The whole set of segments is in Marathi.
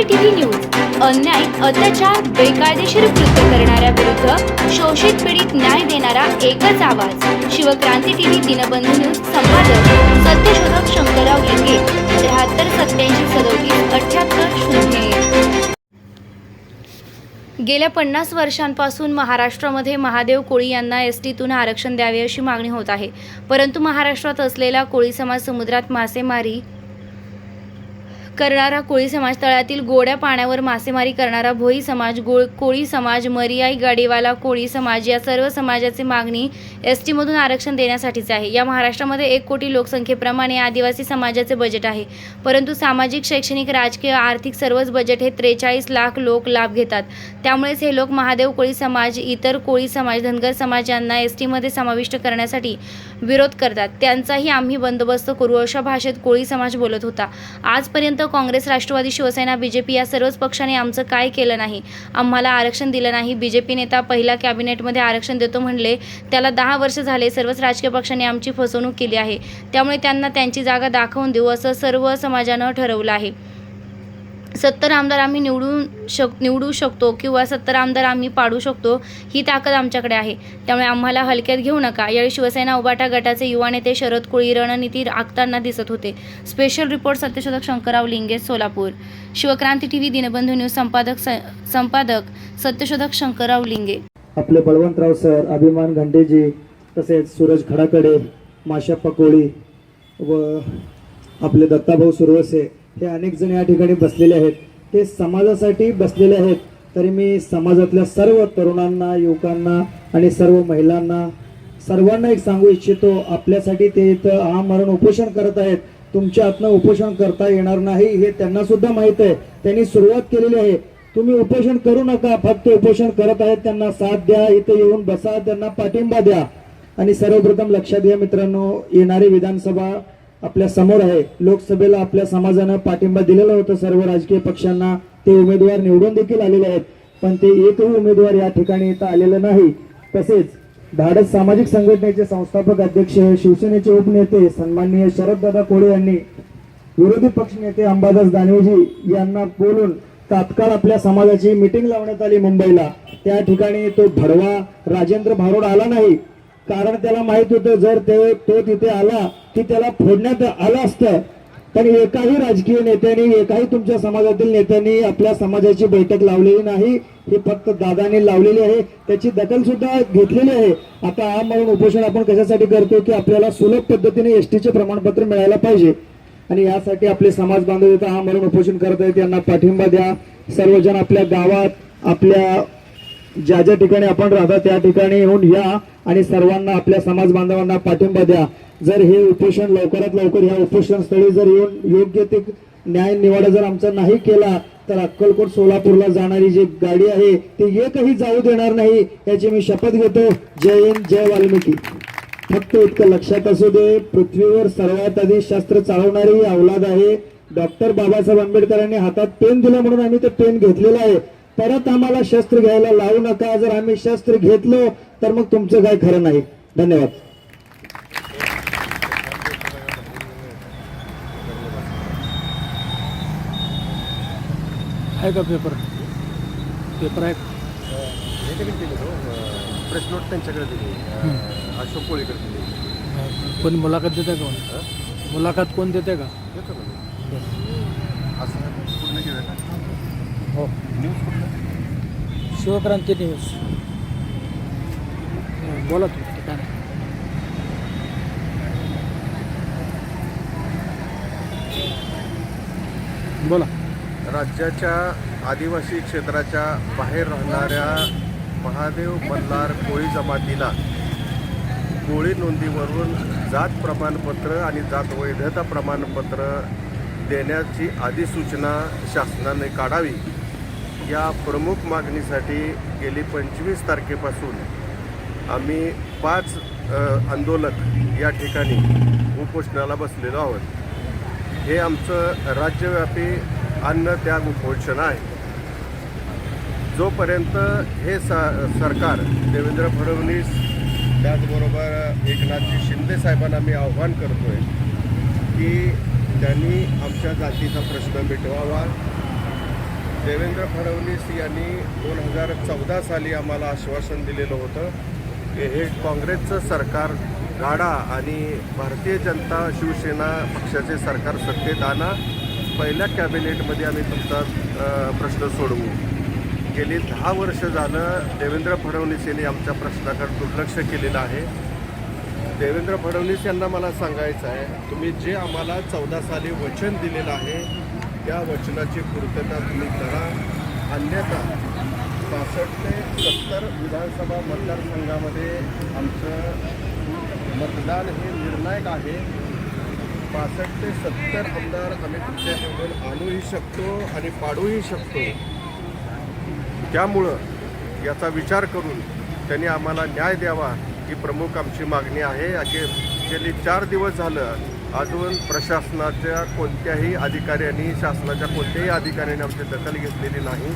क्रांती टीव्ही न्यूज. अन्याय अत्याचार बेकायदेशीर कृत्य करणाऱ्या विरुद्ध शोषित पीडित न्याय देणारा एकच आवाज. शिवक्रांती टीव्ही दिनबंधू न्यूज संपादक सत्यशोधक शंकरराव लिंगे त्र्याहत्तर सत्याऐंशी सदोतीस अठ्याहत्तर शून्य गेल्या पन्नास वर्षांपासून महाराष्ट्रामध्ये महादेव कोळी यांना एस टीतून आरक्षण द्यावे अशी मागणी होत आहे. परंतु महाराष्ट्रात असलेला कोळी समाज समुद्रात मासेमारी करणारा कोळी समाज तळातील गोड्या पाण्यावर मासेमारी करणारा भोई समाज गोळ कोळी समाज मरियाई गाडीवाला कोळी समाज या सर्व समाजाची मागणी एस टीमधून आरक्षण देण्यासाठीच आहे. या महाराष्ट्रामध्ये एक कोटी लोकसंख्येप्रमाणे आदिवासी समाजाचे बजेट आहे. परंतु सामाजिक शैक्षणिक राजकीय आर्थिक सर्वच बजेट हे त्रेचाळीस लाख लोक लाभ घेतात. त्यामुळेच हे लोक महादेव कोळी समाज इतर कोळी समाज धनगर समाज यांना एस टीमध्ये समाविष्ट करण्यासाठी विरोध करतात. त्यांचाही आम्ही बंदोबस्त करू अशा भाषेत कोळी समाज बोलत होता. आजपर्यंत काँग्रेस राष्ट्रवादी शिवसेना बीजेपी या सर्वच पक्षांनी आमचं काय केलं नाही? आम्हाला आरक्षण दिलं नाही. बीजेपी नेता पहिला कॅबिनेटमध्ये आरक्षण देतो म्हणले. त्याला दहा वर्ष झाले सर्वच राजकीय पक्षांनी आमची फसवणूक केली आहे. त्यामुळे त्यांना त्यांची जागा दाखवून देऊ असं सर्व समाजानं ठरवलं आहे. सत्तर आमदार आम्ही निवडून शक निवडू शकतो किंवा सत्तर आमदार आम्ही पाडू शकतो ही ताकद आमच्याकडे आहे. त्यामुळे आम्हाला हलक्यात घेऊ नका. यावेळी शिवसेना उबाटा गटाचे युवा नेते शरद कोळी रणनीती आखताना दिसत होते. स्पेशल रिपोर्ट सत्यशोधक शंकरराव लिंगे सोलापूर. शिवक्रांती टीव्ही दिनबंधू न्यूज संपादक स- संपादक सत्यशोधक शंकरराव लिंगे. आपले बळवंतराव सर अभिमान घंटेजी तसेच सूरज खडाकडे माशा पकोळी व आपले दत्ताभाऊ सुरवसे हे अनेक जण या ठिकाणी बसलेले आहेत. ते समाजासाठी बसलेले आहेत. तरी मी समाजातल्या सर्व तरुणांना युवकांना आणि सर्व महिलांना सर्वांना एक सांगू इच्छितो आपल्यासाठी ते इथं आमरण उपोषण करत आहेत. तुमच्या हातनं उपोषण करता येणार नाही हे त्यांना सुद्धा माहीत आहे. त्यांनी सुरुवात केलेली आहे. तुम्ही उपोषण करू नका फक्त उपोषण करत आहेत त्यांना साथ द्या इथे येऊन बसा त्यांना पाठिंबा द्या. आणि सर्वप्रथम लक्षात घ्या मित्रांनो येणारी विधानसभा आपल्यासमोर आहे. लोकसभेला आपल्या समाजानं पाठिंबा दिलेला होता. सर्व राजकीय पक्षांना ते उमेदवार निवडून देखील आलेले आहेत. पण ते एकही उमेदवार या ठिकाणी इथं आलेलं नाही. तसेच धाडस सामाजिक संघटनेचे संस्थापक अध्यक्ष शिवसेनेचे उपनेते सन्माननीय शरददादा कोळे यांनी विरोधी पक्षनेते अंबादास दानवेजी यांना बोलून तात्काळ आपल्या समाजाची मिटिंग लावण्यात आली मुंबईला. त्या ठिकाणी तो भडवा राजेंद्र भारोड आला नाही. कारण त्याला माहीत होतं जर ते तो तिथे आला की त्याला फोडण्यात आलं असतं पण एकाही राजकीय नेत्यांनी एकाही तुमच्या समाजातील नेत्यांनी आपल्या समाजाची बैठक लावलेली नाही. ही फक्त दादाने लावलेली आहे. त्याची दखल सुद्धा घेतलेली आहे. आता हा म्हणून उपोषण आपण कशासाठी करतो की आपल्याला सुलभ पद्धतीने एसटीचे प्रमाणपत्र मिळायला पाहिजे. आणि यासाठी आपले समाज बांधव इथं हा म्हणून उपोषण करत आहेत त्यांना पाठिंबा द्या. सर्वजण आपल्या गावात आपल्या ज्या ज्या ठिकाणी आपण राहता त्या ठिकाणी येऊन या आणि सर्वांना आपल्या समाज बांधवांना पाठिंबा द्या. जर हे उपोषण लवकरात लवकर या उपोषण स्थळी जर येऊन योग्य ते न्याय निवाडा जर आमचा नाही केला तर अक्कलकोट सोलापूरला जाणारी जी गाडी आहे ती एकही जाऊ देणार नाही याची मी शपथ घेतो. जय हिंद जय वाल्मिकी. फक्त इतकं लक्षात असू दे पृथ्वीवर सर्वात आधी शस्त्र चालवणारी ही अवलाद आहे. डॉक्टर बाबासाहेब आंबेडकरांनी हातात पेन दिलं म्हणून आम्ही ते पेन घेतलेलं आहे. परत आम्हाला शस्त्र घ्यायला लावू नका. जर आम्ही शस्त्र घेतलो तर मग तुमचं काय खरं नाही. धन्यवाद. आहे का पेपर? पेपर आहे प्रेस नोट त्यांच्याकडे दिली. अशोक कोळीकडे दिली. कोणी मुलाखत देते का कोण? मुलाखत कोण देते का? असं पूर्ण घेऊया का? हो. न्यूज कुठलं शिवक्रांती न्यूज बोला तू बोला. राज्याच्या आदिवासी क्षेत्राच्या बाहेर राहणाऱ्या महादेव मल्हार कोळी जमातीला कोळी नोंदीवरून जात प्रमाणपत्र आणि जात वैधता प्रमाणपत्र देण्याची अधिसूचना शासनाने काढावी. या प्रमुख मागणीसाठी गेली पंचवीस तारखेपासून आम्ही पाच आंदोलक या ठिकाणी उपोषणाला बसलेलो आहोत. हे आमचं राज्यव्यापी अन्न त्याग उपोषण आहे. जोपर्यंत हे सा सरकार देवेंद्र फडणवीस त्याचबरोबर एकनाथजी शिंदे साहेबांना मी आव्हान आहे की त्यांनी आमच्या जातीचा प्रश्न मिटवावा. देवेंद्र फडणवीस यांनी दोन हजार चौदा साली आम्हाला आश्वासन दिलेलं होतं की हे काँग्रेसचं सरकार गाडा आणि भारतीय जनता शिवसेना पक्षाचे सरकार सत्तेत आणा पहिल्या कॅबिनेटमध्ये आम्ही तुमचा प्रश्न सोडवू. गेली दहा वर्ष झालं देवेंद्र फडणवीस यांनी आमच्या प्रश्नाकडे दुर्लक्ष केलेलं आहे. देवेंद्र फडणवीस यांना मला सांगायचं आहे तुम्ही जे आम्हाला चौदा साली वचन दिलेलं आहे त्या वचनाची पूर्तता तुम्ही करा. अन्यथा पासष्ट ते सत्तर विधानसभा मतदारसंघामध्ये आमचं मतदान हे निर्णायक आहे. पासष्ट ते सत्तर आमदार आम्ही तुमच्या निवडून आणूही शकतो आणि पाडूही शकतो. त्यामुळं याचा विचार करून त्यांनी आम्हाला न्याय द्यावा ही प्रमुख आमची मागणी आहे. अखेर गेली चार दिवस झालं अजून प्रशासनाच्या कोणत्याही अधिकाऱ्यांनी शासनाच्या कोणत्याही अधिकाऱ्यांनी आमची दखल घेतलेली नाही.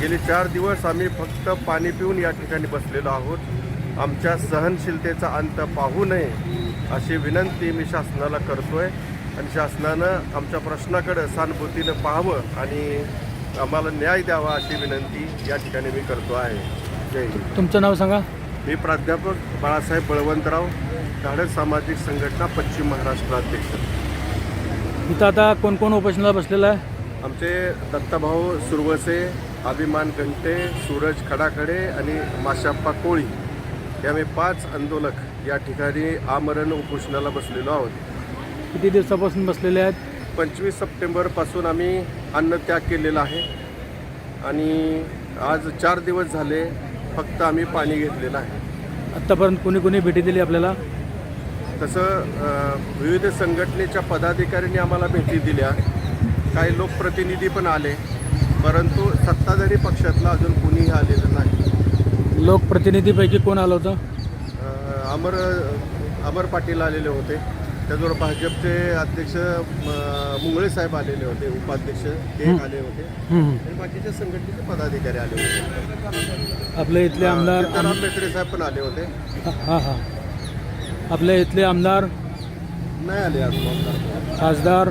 गेली चार दिवस आम्ही फक्त पाणी पिऊन या ठिकाणी बसलेलो आहोत. आमच्या सहनशीलतेचा अंत पाहू नये अशी विनंती मी शासनाला करतोय. आणि शासनानं आमच्या प्रश्नाकडे सहानुभूतीनं पाहावं आणि आम्हाला न्याय द्यावा अशी विनंती या ठिकाणी मी करतो आहे. जय तुमचं नाव सांगा. मी प्राध्यापक बाळासाहेब बळवंतराव. धाडस सामाजिक संघटना पश्चिम महाराष्ट्र अध्यक्ष. इथं आता कोण कोण उपोषणाला बसलेलं आहे? आमचे दत्ताभाऊ सुरवसे अभिमान गंटे सूरज खडाखडे आणि माशाप्पा कोळी आम्ही पाच आंदोलक या ठिकाणी आमरण उपोषणाला बसलेलो आहोत. किती दिवसापासून बसलेले आहेत? पंचवीस सप्टेंबरपासून आम्ही अन्नत्याग केलेला आहे आणि आज चार दिवस झाले फक्त आम्ही पाणी घेतलेलं आहे. आत्तापर्यंत कोणी कोणी भेटी दिली आपल्याला? तसं विविध संघटनेच्या पदाधिकाऱ्यांनी आम्हाला भेटी दिल्या. काही लोकप्रतिनिधी पण आले परंतु सत्ताधारी पक्षातला अजून कुणीही आलेलं नाही. लोकप्रतिनिधीपैकी कोण आलं होतं? अमर अमर पाटील आलेले होते. त्याचबरोबर भाजपचे अध्यक्ष मुंगळे साहेब आलेले होते उपाध्यक्ष ते आले होते. आणि बाकीच्या संघटनेचे पदाधिकारी आले होते. आपल्या इथले आमदार मेत्रे साहेब पण आले होते. हां हां. आपल्या इथले आमदार? नाही आले. खासदार?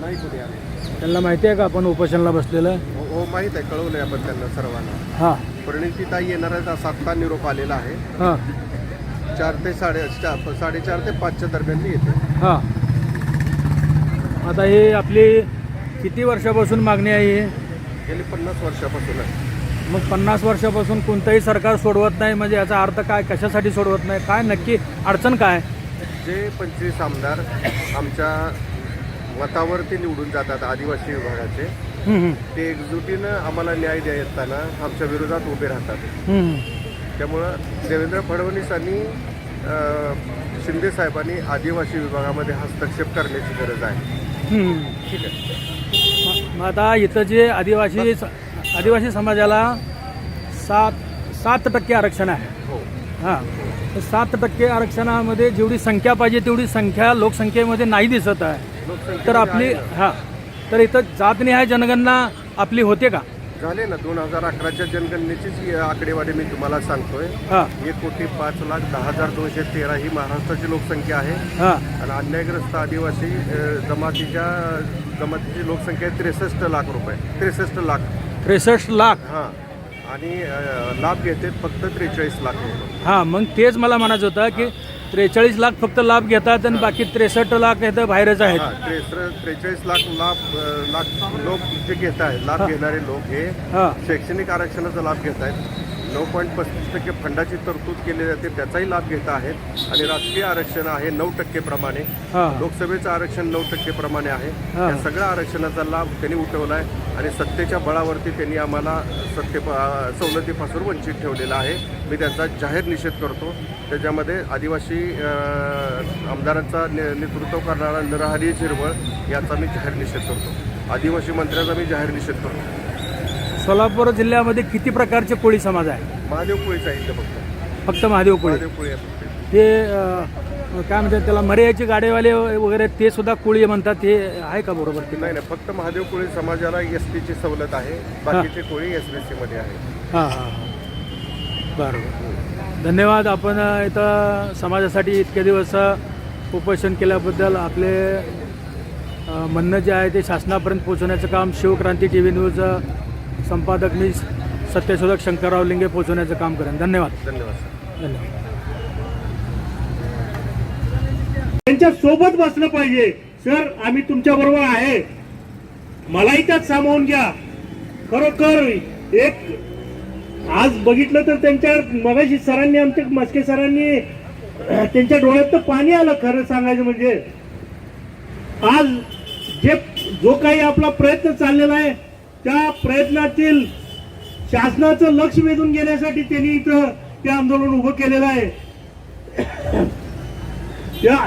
नाही कुणी आले. त्यांना माहिती आहे का आपण उपोषणाला बसलेलं हो हो, माहीत आहे कळवलंय आपण त्यांना सर्वांना. हां. परिणितीताई येणार आहेत आज सातला निरोप आलेला आहे. हां. चार ते साडे चार साडेचार ते पाचच्या दरम्यान मी येते. हां. आता हे आपली किती वर्षापासून मागणी आहे ही? गेली पन्नास वर्षापासून आहे मग पन्नास वर्षापासून कोणतंही सरकार सोडवत नाही म्हणजे याचा अर्थ काय? कशासाठी सोडवत नाही? काय नक्की अडचण काय? जे पंचवीस आमदार आमच्या मतावरती निवडून जातात आदिवासी विभागाचे ते एकजुटीनं आम्हाला न्याय देताना आमच्या विरोधात उभे राहतात. त्यामुळं देवेंद्र फडणवीसांनी शिंदे साहेबांनी आदिवासी विभागामध्ये हस्तक्षेप करण्याची गरज आहे. ठीक आहे. मग आता इथं जे आदिवासी आदिवासी समाजाला सात सात टक्के आरक्षण आहे. हो. हां. तर सात टक्के आरक्षणामध्ये जेवढी संख्या पाहिजे तेवढी संख्या लोकसंख्येमध्ये नाही दिसत आहे. तर आपली हां. तर इथं जातनिहाय जनगणना आपली होते का? झाले ना दोन हजार अकराच्या जनगणनेचीच आकडेवारी मी तुम्हाला सांगतोय. हां. एक कोटी पाच लाख दहा हजार दोनशे तेरा ही महाराष्ट्राची लोकसंख्या आहे. हां. आणि अन्यायग्रस्त आदिवासी जमातीच्या जमातीची लोकसंख्या त्रेसष्ट लाख रुपये. त्रेसष्ट लाख. त्रेसष्ट लाख. हां. आणि अ, लाभ घेतात फक्त त्रेचाळीस लाख रुपये. हां मग तेच मला म्हणायचं होतं की त्रेचाळीस लाख फक्त लाभ घेतात आणि बाकी त्रेसष्ट लाख इथं बाहेरच आहेत. हां त्रेचाळीस लाख लाभ अ, लाख लोक जे घेत आहेत लाभ हां. घेणारे लोक हे हां. शैक्षणिक आरक्षणाचा लाभ घेत आहेत नऊ पॉईंट पस्तीस टक्के फंडाची तरतूद केली जाते त्याचाही लाभ घेत आहेत. आणि राजकीय आरक्षण आहे नऊ टक्के प्रमाणे. लोकसभेचं आरक्षण नऊ टक्के प्रमाणे आहे. या सगळ्या आरक्षणाचा लाभ त्यांनी उठवला आहे आणि सत्तेच्या बळावरती त्यांनी आम्हाला सत्ते सवलतीपासून वंचित ठेवलेला आहे. मी त्यांचा जाहीर निषेध करतो. त्याच्यामध्ये आदिवासी आमदारांचा ने नेतृत्व करणारा नरहरी झिरवळ याचा मी जाहीर निषेध करतो. आदिवासी मंत्र्याचा मी जाहीर निषेध करतो. सोलापूर जिल्ह्यामध्ये किती प्रकारचे कोळी समाज आहे? महादेव कोळीचा इथं फक्त. फक्त महादेव कोळी? महादेव कोळी आहे फक्त. ते अं, काय म्हणतात त्याला मर्याची गाडेवाले वगैरे ते सुद्धा कोळी म्हणतात ते आहे का बरोबर ते? नाही नाही फक्त महादेव कोळी समाजाला एस टीची सवलत आहे. बाकीचे कोळी एस बी सीमध्ये आहे. हां हां हां. बरोबर धन्यवाद. आपण अ, इथं समाजासाठी इतके दिवस अ, उपोषण केल्याबद्दल आपले अ, म्हणणं जे आहे ते शासनापर्यंत पोहोचवण्याचं काम शिवक्रांती टी व्ही न्यूज अ, संपादक मी सत्यशोधक शंकरराव लिंगे पोहोचवण्याचं काम करेन. धन्यवाद. धन्यवाद सर. धन्यवाद. त्यांच्यासोबत बसलं पाहिजे. सर आम्ही तुमच्या बरोबर आहे. मलाही त्यात सामावून घ्या. खरोखर एक आज बघितलं तर त्यांच्या मगाशी सरांनी आमच्या मस्के सरांनी त्यांच्या डोळ्यात तर पाणी आलं खरं सांगायचं म्हणजे. आज जे जो काही आपला प्रयत्न चाललेला आहे त्या प्रयत्नातील शासनाचं लक्ष वेधून घेण्यासाठी त्यांनी इथं ते आंदोलन उभं केलेलं आहे.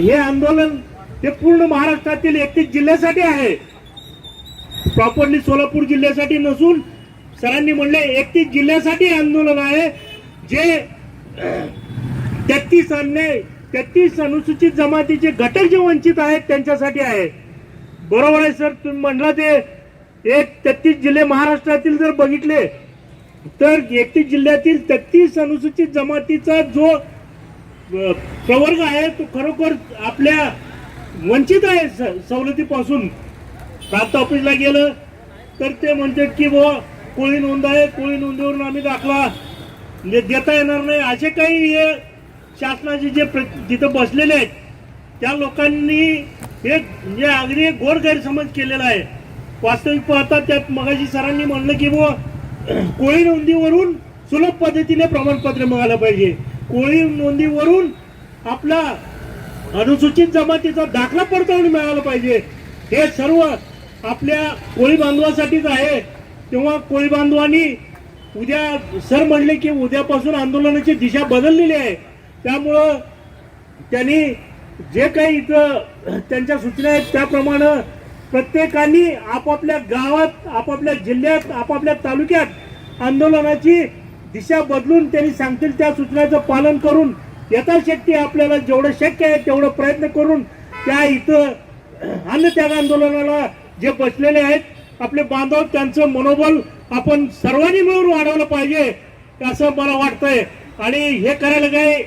हे आंदोलन हे पूर्ण महाराष्ट्रातील एकतीस जिल्ह्यासाठी आहे. प्रॉपरली सोलापूर जिल्ह्यासाठी नसून सरांनी म्हणले एकतीस जिल्ह्यासाठी आंदोलन आहे. जे तेहतीस अन्याय तेहतीस अनुसूचित जमातीचे घटक जे वंचित आहेत त्यांच्यासाठी आहे. बरोबर आहे सर तुम्ही म्हणला ते एक तेहतीस जिल्हे महाराष्ट्रातील जर बघितले तर एकतीस जिल्ह्यातील तेहतीस अनुसूचित जमातीचा जो प्रवर्ग आहे तो खरोखर आपल्या वंचित आहे स- सवलतीपासून. प्रांत ऑफिसला गेलं तर ते म्हणतात की बुवा कोळी नोंद आहे कोळी नोंदीवरून आम्ही दाखला. म्हणजे देता येणार नाही. असे काही हे शासनाचे जे प्र- तिथं बसलेले आहेत त्या लोकांनी हे म्हणजे अगदी एक गैरसमज केलेला आहे. वास्तविक पाहता त्यात मगाशी सरांनी म्हणलं की बुवा कोळी नोंदीवरून सुलभ पद्धतीने प्रमाणपत्र मिळालं पाहिजे. कोळी नोंदीवरून आपला अनुसूचित जमातीचा दाखला पडताळून मिळाला पाहिजे. हे सर्व आपल्या कोळी बांधवासाठीच आहे. तेव्हा कोळी बांधवांनी उद्या सर म्हणले की उद्यापासून आंदोलनाची दिशा बदललेली आहे. त्यामुळं त्यांनी जे काही इथं त्यांच्या सूचना आहेत त्याप्रमाणे प्रत्येकाने आपापल्या गावात आपापल्या जिल्ह्यात आपापल्या तालुक्यात आंदोलनाची दिशा बदलून त्यांनी सांगतील त्या सूचनाचं पालन करून यथाशक्ती आपल्याला जेवढं शक्य आहे तेवढं प्रयत्न करून त्या इथं अन्नत्याग आंदोलनाला जे बसलेले आहेत आपले बांधव त्यांचं मनोबल आपण सर्वांनी मिळून वाढवलं पाहिजे असं मला वाटतंय. आणि हे करायला काय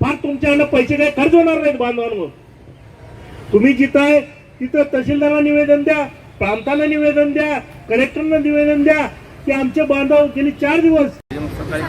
फार तुमच्याकडनं पैसे काही खर्च होणार नाहीत बांधवांवर? तुम्ही जिथं आहे तिथं तहसीलदारांना निवेदन द्या प्रांताला निवेदन द्या कलेक्टरला निवेदन द्या की आमचे बांधव गेली चार दिवस. सकाळी